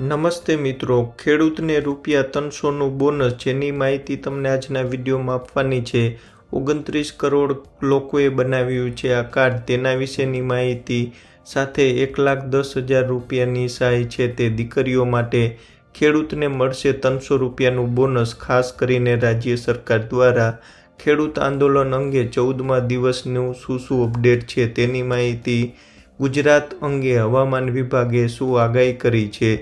નમસ્તે મિત્રો. ખેડૂતને રૂપિયા ત્રણસોનું બોનસ જેની માહિતી તમને આજના વિડીયોમાં આપવાની છે. ઓગણત્રીસ કરોડ લોકોએ બનાવ્યું છે આ કાર્ડ. તેના વિશેની માહિતી સાથે એક લાખ દસ હજાર રૂપિયાની સહાય છે તે દીકરીઓ માટે. ખેડૂતને મળશે ત્રણસો રૂપિયાનું બોનસ, ખાસ કરીને રાજ્ય સરકાર દ્વારા. ખેડૂત આંદોલન અંગે ચૌદમા દિવસનું શું શું અપડેટ છે તેની માહિતી ગુજરાત અંગે હવામાન વિભાગે શું આગાહી કરી છે.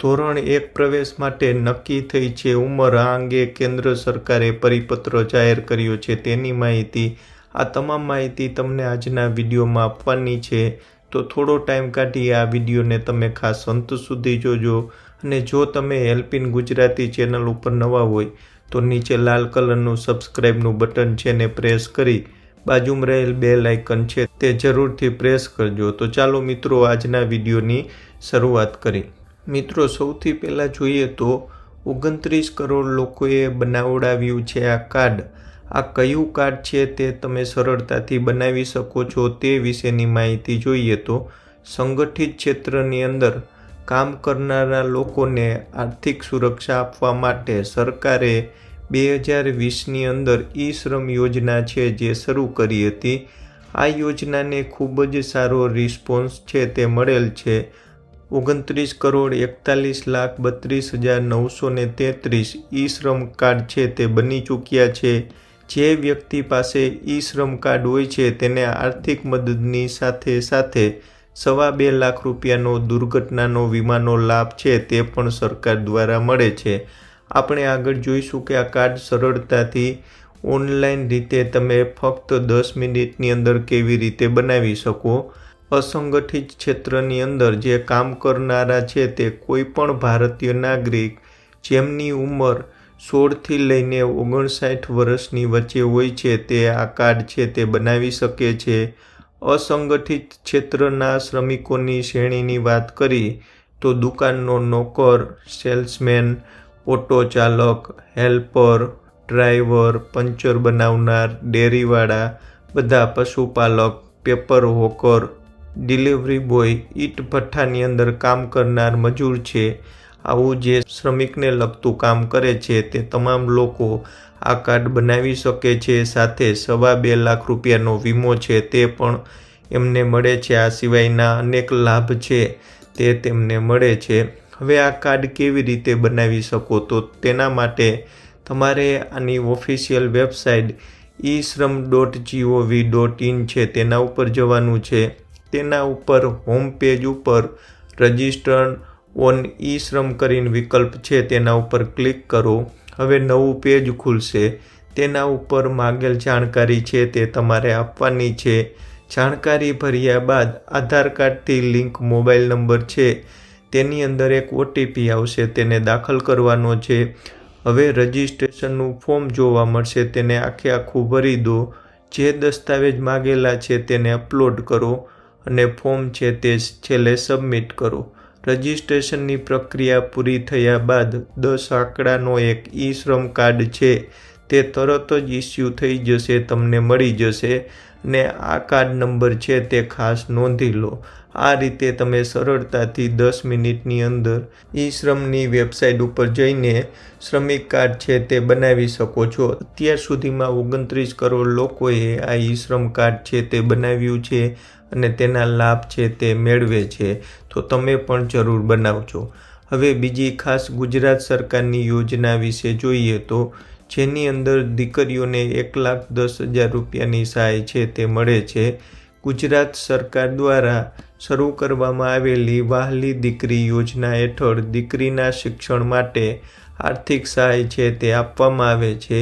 ધોરણ એક પ્રવેશ માટે નક્કી થઈ છે. ઉંમર આ અંગે કેન્દ્ર સરકારે પરિપત્ર જાહેર કર્યો છે. તેની માહિતી, આ તમામ માહિતી તમને આજના વિડીયોમાં આપવાની છે. તો થોડો ટાઈમ કાઢી આ વિડીયોને તમે ખાસ અંત સુધી જોજો અને જો તમે હેલ્પિન ગુજરાતી ચેનલ ઉપર નવા હોય, તો નીચે લાલ કલરનું સબસ્ક્રાઈબનું બટન છે ને પ્રેસ કરી બાજુમાં રહેલ બે લાઇકન છે તે જરૂરથી પ્રેસ કરજો. તો ચાલો મિત્રો, આજના વિડીયોની શરૂઆત કરી મિત્રો, સૌથી પહેલાં જોઈએ તો ઓગણત્રીસ કરોડ લોકોએ બનાવડાવ્યું છે આ કાર્ડ. આ કયું કાર્ડ છે તે તમે સરળતાથી બનાવી શકો છો તે વિશેની માહિતી જોઈએ તો સંગઠિત ક્ષેત્રની અંદર કામ કરનારા લોકોને આર્થિક સુરક્ષા આપવા માટે સરકારે બે હજાર વીસની અંદર ઈ શ્રમ યોજના છે જે શરૂ કરી હતી. આ યોજનાને ખૂબ જ સારો રિસ્પોન્સ છે તે મળેલ છે. ઓગણત્રીસ કરોડ એકતાલીસ લાખ બત્રીસ હજાર નવસો ને તેત્રીસ ઈ શ્રમ કાર્ડ છે તે બની ચૂક્યા છે. જે વ્યક્તિ પાસે ઈ શ્રમ કાર્ડ હોય છે તેને આર્થિક મદદની સાથે સાથે સવા બે લાખ રૂપિયાનો દુર્ઘટનાનો વીમાનો લાભ છે તે પણ સરકાર દ્વારા મળે છે. આપણે આગળ જોઈશું કે આ કાર્ડ સરળતાથી ઓનલાઈન રીતે તમે ફક્ત દસ મિનિટની અંદર કેવી રીતે બનાવી શકો. અસંગઠિત ક્ષેત્રની અંદર જે કામ કરનારા છે તે કોઈ પણ ભારતીય નાગરિક જેમની ઉંમર સોળથી લઈને ઓગણસાઠ વર્ષની વચ્ચે હોય છે તે આ કાર્ડ છે તે બનાવી શકે છે. અસંગઠિત ક્ષેત્રના શ્રમિકોની શ્રેણીની વાત કરી તો દુકાનનો નોકર, સેલ્સમેન, ઓટો ચાલક, હેલ્પર, ડ્રાઈવર, પંચર બનાવનાર, ડેરીવાળા, બધા પશુપાલક, પેપર હોકર ડિલિવરી બોય ઈટ ભઠ્ઠાની અંદર કામ કરનાર મજૂર છે. આવું જે શ્રમિકને લગતું કામ કરે છે તે તમામ લોકો આ કાર્ડ બનાવી શકે છે. સાથે સવા બે લાખ રૂપિયાનો વીમો છે તે પણ એમને મળે છે. આ સિવાયના અનેક લાભ છે તે તેમને મળે છે. હવે આ કાર્ડ કેવી રીતે બનાવી શકો? તો તેના માટે તમારે આની ઓફિશિયલ વેબસાઇટ ઈ શ્રમ ડોટ જીઓવી ડોટ ઇન છે. તેના ઉપર જવાનું છે. તેના ઉપર હોમ પેજ ઉપર રજિસ્ટર ઓન ઈ શ્રમ કરીને વિકલ્પ છે, તેના ઉપર ક્લિક કરો. હવે નવું પેજ ખુલશે. તેના ઉપર માગેલ જાણકારી છે, તે તમારે આપવાની છે. જાણકારી ભર્યા બાદ આધાર કાર્ડથી લિંક મોબાઈલ નંબર છે. તેની અંદર એક ઓટીપી આવશે, તેને દાખલ કરવાનો છે. હવે રજિસ્ટ્રેશનનું ફોર્મ જોવા મળશે, તેને આખે આખું ભરી દો. જે દસ્તાવેજ માગેલા છે, તેને અપલોડ કરો. અને ફોર્મ છે તે છેલ્લે સબમિટ કરો. રજિસ્ટ્રેશનની પ્રક્રિયા પૂરી થયા બાદ દસ આંકડાનો એક ઈ શ્રમ કાર્ડ છે તે તરત જ ઇસ્યુ થઈ જશે, તમને મળી જશે ને આ કાર્ડ નંબર છે તે ખાસ નોંધી લો. આ રીતે તમે સરળતાથી દસ મિનિટની અંદર ઈ શ્રમની વેબસાઇટ ઉપર જઈને શ્રમિક કાર્ડ છે તે બનાવી શકો છો. અત્યાર સુધીમાં ઓગણત્રીસ કરોડ લોકોએ આ ઈ શ્રમ કાર્ડ છે તે બનાવ્યું છે. અને તેના લાભ છે તે મેળવે છે, તો તમે પણ જરૂર બનાવજો. હવે બીજી ખાસ ગુજરાત સરકારની યોજના વિશે જોઈએ તો, જેની અંદર દીકરીઓને એક લાખ દસ હજાર રૂપિયાની સહાય છે તે મળે છે. ગુજરાત સરકાર દ્વારા શરૂ કરવામાં આવેલી વહાલી દીકરી યોજના હેઠળ દીકરીના શિક્ષણ માટે આર્થિક સહાય છે તે આપવામાં આવે છે.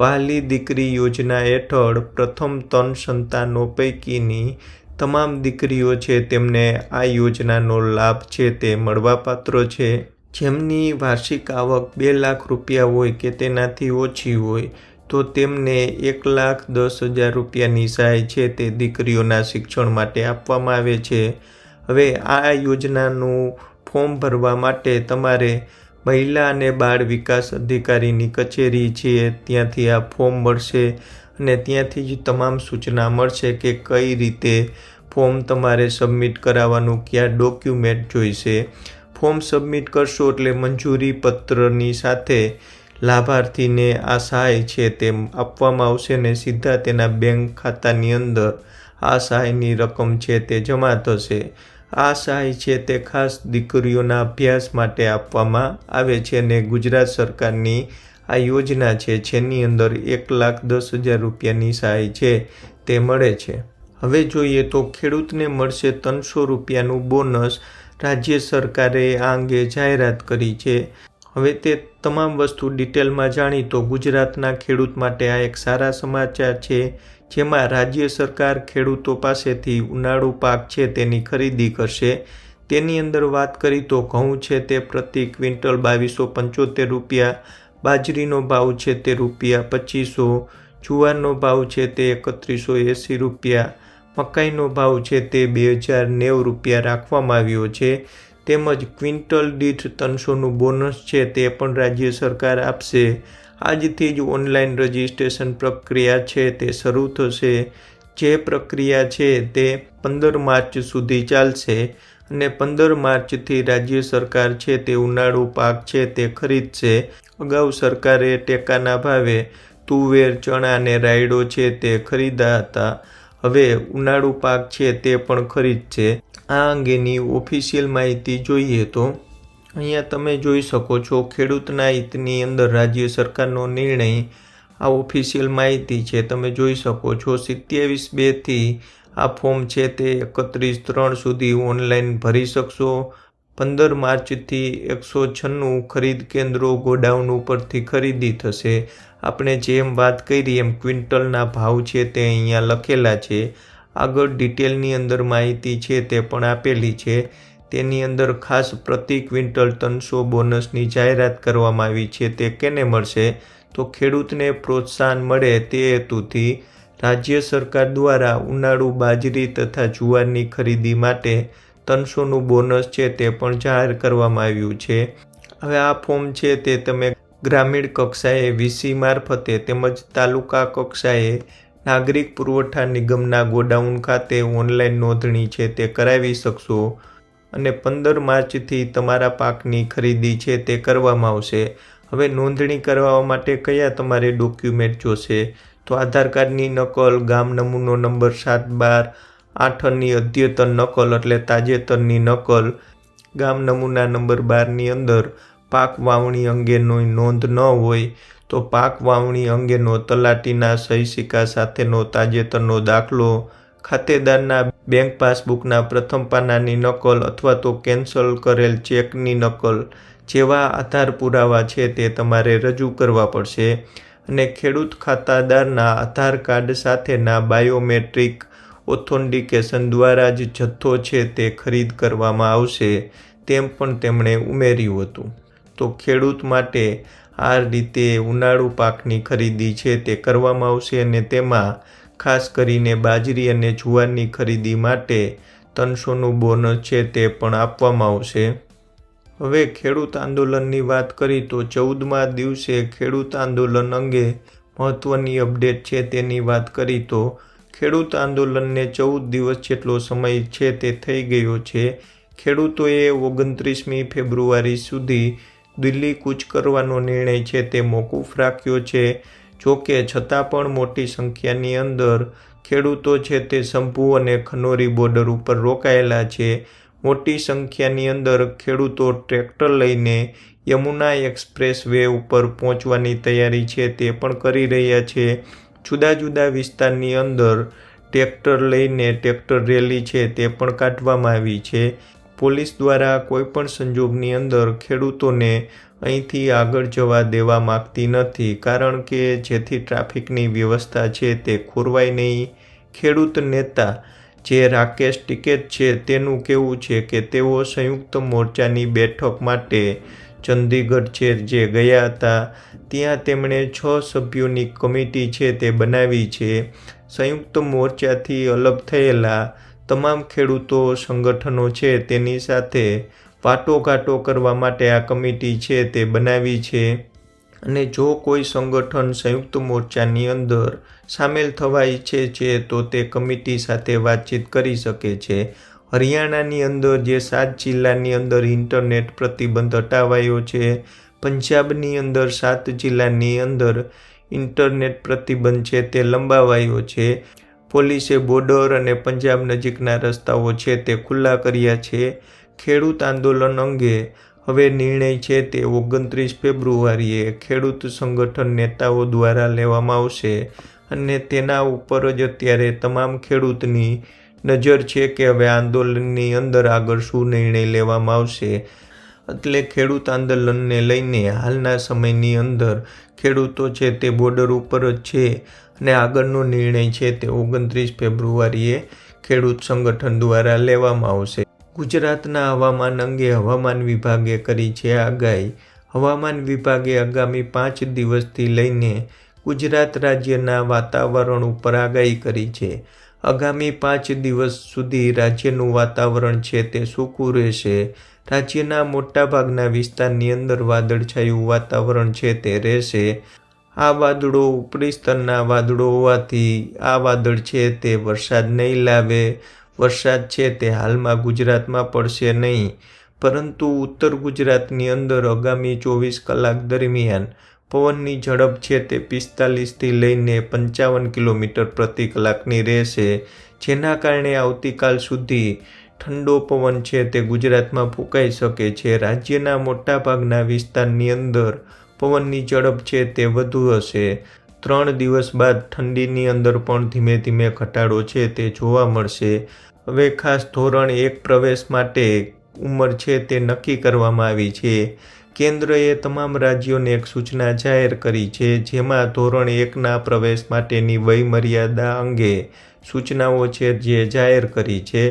વહાલી દીકરી યોજના હેઠળ પ્રથમ ત્રણ સંતાનો પૈકીની તમામ દીકરીઓ છે તેમને આ યોજનાનો લાભ છે તે મળવાપાત્ર છે. જેમની વાર્ષિક આવક બે લાખ રૂપિયા હોય કે તેનાથી ઓછી હોય, તો તેમને એક લાખ દસ હજાર રૂપિયાની સહાય છે તે દીકરીઓના શિક્ષણ માટે આપવામાં આવે છે. હવે આ યોજનાનું ફોર્મ ભરવા માટે તમારે મહિલા અને બાળ વિકાસ અધિકારીની કચેરી છે, ત્યાંથી આ ફોર્મ મળશે. અને ત્યાંથી જ તમામ સૂચના મળશે કે કઈ રીતે ફોર્મ તમારે સબમિટ કરાવવાનું, કયા ડોક્યુમેન્ટ જોઈશે. ફોર્મ સબમિટ કરશો એટલે મંજૂરી પત્રની સાથે લાભાર્થીને આ સહાય છે તે આપવામાં આવશે ને સીધા તેના બેંક ખાતાની અંદર આ સહાયની રકમ છે તે જમા થશે. આ સહાય છે તે ખાસ દીકરીઓના અભ્યાસ માટે આપવામાં આવે છે ને ગુજરાત સરકારની આ યોજના છે, જેની અંદર એક લાખ દસ હજાર રૂપિયાની સહાય છે, તે મળે છે. હવે જોઈએ તો ખેડૂતને મળશે ત્રણસો રૂપિયાનું બોનસ રાજ્ય સરકારે આ અંગે જાહેરાત કરી છે. હવે તે તમામ વસ્તુ ડિટેલમાં જાણી તો ગુજરાતના ખેડૂત માટે આ એક સારા સમાચાર છે, જેમાં રાજ્ય સરકાર ખેડૂતો પાસેથી ઉનાળુ પાક છે તેની ખરીદી કરશે. તેની અંદર વાત કરી તો ઘઉં છે તે પ્રતિ ક્વિન્ટલ બાવીસો પંચોતેર રૂપિયા બાજરીનો ભાવ છે તે રૂપિયા પચીસો, જુવારનો ભાવ છે તે એકત્રીસો એંસી રૂપિયા, મકાઈનો ભાવ છે તે બે હજાર નેવું રૂપિયા રાખવામાં આવ્યો છે. તેમજ ક્વિન્ટલ દીઠ ત્રણસોનું બોનસ છે તે પણ રાજ્ય સરકાર આપશે. આજથી જ ઓનલાઈન રજિસ્ટ્રેશન પ્રક્રિયા છે તે શરૂ થશે. જે પ્રક્રિયા છે તે પંદર માર્ચ સુધી ચાલશે. અને પંદર માર્ચથી રાજ્ય સરકાર છે તે ઉનાળુ પાક છે તે ખરીદશે અગાઉ સરકારે ટેકાના ભાવે તુવેર, ચણા અને રાયડો છે તે ખરીદ્યા હતા. હવે ઉનાળુ પાક છે તે પણ ખરીદશે આ અંગેની ઓફિશિયલ માહિતી જોઈએ તો અહીંયા તમે જોઈ શકો છો ખેડૂતના હિતની અંદર રાજ્ય સરકારનો નિર્ણય આ ઓફિશિયલ માહિતી છે. તમે જોઈ શકો છો સિત્યાવીસ બેથી આ ફોર્મ છે તે એકત્રીસ ત્રણ સુધી ઓનલાઈન ભરી શકશો. પંદર માર્ચથી એકસો છન્નું ખરીદ કેન્દ્રો ગોડાઉન ઉપરથી ખરીદી થશે. આપણે જેમ વાત કરી એમ ક્વિન્ટલના ભાવ છે તે અહીંયા લખેલા છે. આગળ ડિટેલની અંદર માહિતી છે તે પણ આપેલી છે. તેની અંદર ખાસ પ્રતિ ક્વિન્ટલ ત્રણસો બોનસની જાહેરાત કરવામાં આવી છે તે કેને મળશે? તો ખેડૂતને પ્રોત્સાહન મળે તે હેતુથી રાજ્ય સરકાર દ્વારા ઉનાળુ બાજરી તથા જુવારની ખરીદી માટે ત્રણસોનું બોનસ છે તે પણ જાહેર કરવામાં આવ્યું છે. હવે આ ફોર્મ છે તે તમે ગ્રામીણ કક્ષાએ વીસી મારફતે તેમજ તાલુકા કક્ષાએ નાગરિક પુરવઠા નિગમના ગોડાઉન ખાતે ઓનલાઈન નોંધણી છે તે કરાવી શકશો અને પંદર માર્ચથી તમારા પાકની ખરીદી છે તે કરવામાં આવશે. હવે નોંધણી કરવા માટે કયા તમારે ડોક્યુમેન્ટ જોશે? તો આધાર કાર્ડની નકલ, ગામ નમૂનો નંબર સાત બાર, આઠની અદ્યતન નકલ એટલે તાજેતરની નકલ, ગામ નમૂના નંબર બારની અંદર, પાક વાવણી અંગેનો નોંધ ન હોય તો પાક વાવણી અંગેનો તલાટીના સહી સિક્કા સાથેનો તાજેતરનો દાખલો, ખાતેદારના બેંક પાસબુકના પ્રથમ પાનાની નકલ અથવા તો કેન્સલ કરેલ ચેકની નકલ જેવા આધાર પુરાવા છે તે તમારે રજૂ કરવા પડશે. અને ખેડૂત ખાતાદારના આધાર કાર્ડ સાથેના બાયોમેટ્રિક ઓથોન્ટિકેશન દ્વારા જ જથ્થો છે તે ખરીદ કરવામાં આવશે તેમ પણ તેમણે ઉમેર્યું હતું. તો ખેડૂત માટે આ રીતે ઉનાળુ પાકની ખરીદી છે તે કરવામાં આવશે અને તેમાં ખાસ કરીને બાજરી અને જુવારની ખરીદી માટે ત્રણસોનું બોનસ છે તે પણ આપવામાં આવશે. હવે ખેડૂત આંદોલનની વાત કરી તો ચૌદમા દિવસે ખેડૂત આંદોલન અંગે મહત્ત્વની અપડેટ છે તેની વાત કરી તો ખેડૂત આંદોલનને ચૌદ દિવસ જેટલો સમય છે તે થઈ ગયો છે. ખેડૂતોએ ઓગણત્રીસમી ફેબ્રુઆરી સુધી દિલ્હી કૂચ કરવાનો નિર્ણય છે તે મોકૂફ રાખ્યો છે. જો કે છતાં પણ મોટી સંખ્યાની અંદર ખેડૂતો છે તે શંભુ અને ખનોરી બોર્ડર ઉપર રોકાયેલા છે. મોટી સંખ્યાની અંદર ખેડૂતો ટ્રેક્ટર લઈને યમુના એક્સપ્રેસ વે ઉપર પહોંચવાની તૈયારી છે તે પણ કરી રહ્યા છે. જુદા જુદા વિસ્તારની અંદર ટ્રેક્ટર લઈને ટ્રેક્ટર રેલી છે તે પણ કાઢવામાં આવી છે. પોલીસ દ્વારા કોઈપણ સંજોગની અંદર ખેડૂતોને અહીંથી આગળ જવા દેવા માગતી નથી, કારણ કે જેથી ટ્રાફિકની વ્યવસ્થા છે તે ખોરવાય નહીં. ખેડૂત નેતા જે રાકેશ ટિકેત છે તેનું કહેવું છે કે તેઓ સંયુક્ત મોરચાની બેઠક માટે ચંદીગઢ છે જે ગયા હતા. ત્યાં તેમણે છ સભ્યોની કમિટી છે તે બનાવી છે. સંયુક્ત મોરચાથી અલગ થયેલા તમામ ખેડૂતો, સંગઠનો છે તેની સાથે વાટોઘાટો કરવા માટે આ કમિટી છે તે બનાવી છે. અને જો કોઈ સંગઠન સંયુક્ત મોરચાની અંદર સામેલ થવા ઈચ્છે છે તો તે કમિટી સાથે વાતચીત કરી શકે છે. હરિયાણાની અંદર જે સાત જિલ્લાની અંદર ઇન્ટરનેટ પ્રતિબંધ હટાવાયો છે, પંજાબની અંદર સાત જિલ્લાની અંદર ઇન્ટરનેટ પ્રતિબંધ છે તે લંબાવાયો છે. પોલીસે બોર્ડર અને પંજાબ નજીકના રસ્તાઓ છે તે ખુલ્લા કર્યા છે. ખેડૂત આંદોલન અંગે હવે નિર્ણય છે તે ઓગણત્રીસ ફેબ્રુઆરીએ ખેડૂત સંગઠન નેતાઓ દ્વારા લેવામાં આવશે અને તેના ઉપર જ અત્યારે તમામ ખેડૂતની નજર છે કે હવે આંદોલનની અંદર આગળ શું નિર્ણય લેવામાં આવશે. એટલે ખેડૂત આંદોલનને લઈને હાલના સમયની અંદર ખેડૂતો છે તે બોર્ડર ઉપર જ છે અને આગળનો નિર્ણય છે તે ઓગણત્રીસ ફેબ્રુઆરીએ ખેડૂત સંગઠન દ્વારા લેવામાં આવશે. ગુજરાતના હવામાન અંગે હવામાન વિભાગે કરી છે આગાહી. હવામાન વિભાગે આગામી પાંચ દિવસથી લઈને ગુજરાત રાજ્યના વાતાવરણ ઉપર આગાહી કરી છે. આગામી પાંચ દિવસ સુધી રાજ્યનું વાતાવરણ છે તે સૂકું રહેશે. રાજ્યના મોટાભાગના વિસ્તારની અંદર વાદળછાયું વાતાવરણ છે તે રહેશે. આ વાદળો ઉપરી સ્તરના વાદળો હોવાથી આ વાદળ છે તે વરસાદ નહીં લાવે. વરસાદ છે તે હાલમાં ગુજરાતમાં પડશે નહીં, પરંતુ ઉત્તર ગુજરાતની અંદર આગામી ચોવીસ કલાક દરમિયાન પવનની ઝડપ છે તે પિસ્તાલીસથી લઈને પંચાવન કિલોમીટર પ્રતિ કલાકની રહેશે, જેના કારણે આવતીકાલ સુધી ઠંડો પવન છે તે ગુજરાતમાં ફૂંકાઈ શકે છે. રાજ્યના મોટાભાગના વિસ્તારની અંદર પવનની ઝડપ છે તે વધુ હશે. ત્રણ દિવસ બાદ ઠંડીની અંદર પણ ધીમે ધીમે ઘટાડો છે તે જોવા મળશે. હવે ખાસ ધોરણ એક પ્રવેશ માટે ઉંમર છે તે નક્કી કરવામાં આવી છે. કેન્દ્રએ તમામ રાજ્યોને એક સૂચના જાહેર કરી છે, જેમાં ધોરણ એકના પ્રવેશ માટેની વયમર્યાદા અંગે સૂચનાઓ છે જે જાહેર કરી છે.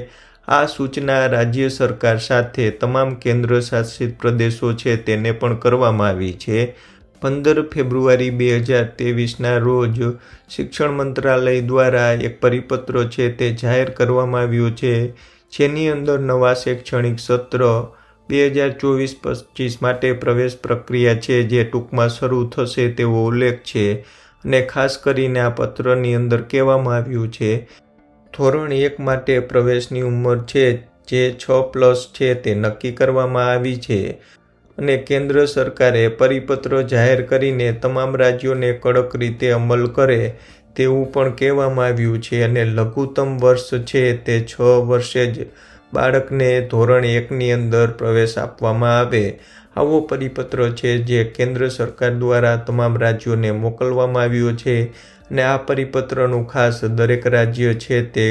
આ સૂચના રાજ્ય સરકાર સાથે તમામ કેન્દ્ર શાસિત પ્રદેશો છે તેને પણ કરવામાં આવી છે. પંદર ફેબ્રુઆરી બે હજાર ત્રેવીસના રોજ શિક્ષણ મંત્રાલય દ્વારા એક પરિપત્ર છે તે જાહેર કરવામાં આવ્યો છે, જેની અંદર નવા શૈક્ષણિક સત્ર બે હજાર ચોવીસ પચીસ માટે પ્રવેશ પ્રક્રિયા છે જે ટૂંકમાં શરૂ થશે તેવો ઉલ્લેખ છે અને ખાસ કરીને આ પત્રની અંદર કહેવામાં આવ્યું છે, ધોરણ એક માટે પ્રવેશની ઉંમર છે જે છ પ્લસ છે તે નક્કી કરવામાં આવી છે. અને કેન્દ્ર સરકારે પરિપત્ર જાહેર કરીને તમામ રાજ્યોને કડક રીતે અમલ કરે તેવું પણ કહેવામાં આવ્યું છે અને લઘુત્તમ વર્ષ છે તે છ વર્ષે જ બાળકને ધોરણ એકની અંદર પ્રવેશ આપવામાં આવે. આવો પરિપત્ર છે જે કેન્દ્ર સરકાર દ્વારા તમામ રાજ્યોને મોકલવામાં આવ્યો છે અને આ પરિપત્રનું ખાસ દરેક રાજ્ય છે તે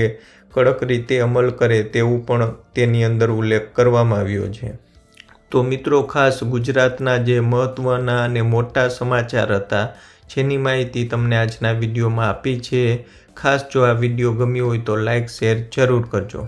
કડક રીતે અમલ કરે તેવું પણ તેની અંદર ઉલ્લેખ કરવામાં આવ્યો છે. તો મિત્રો, ખાસ ગુજરાતના જે મહત્ત્વના અને મોટા સમાચાર હતા, જેની માહિતી તમને આજના વિડીયોમાં આપી છે. ખાસ જો આ વીડિયો ગમ્યો હોય તો લાઈક, શેર જરૂર કરજો.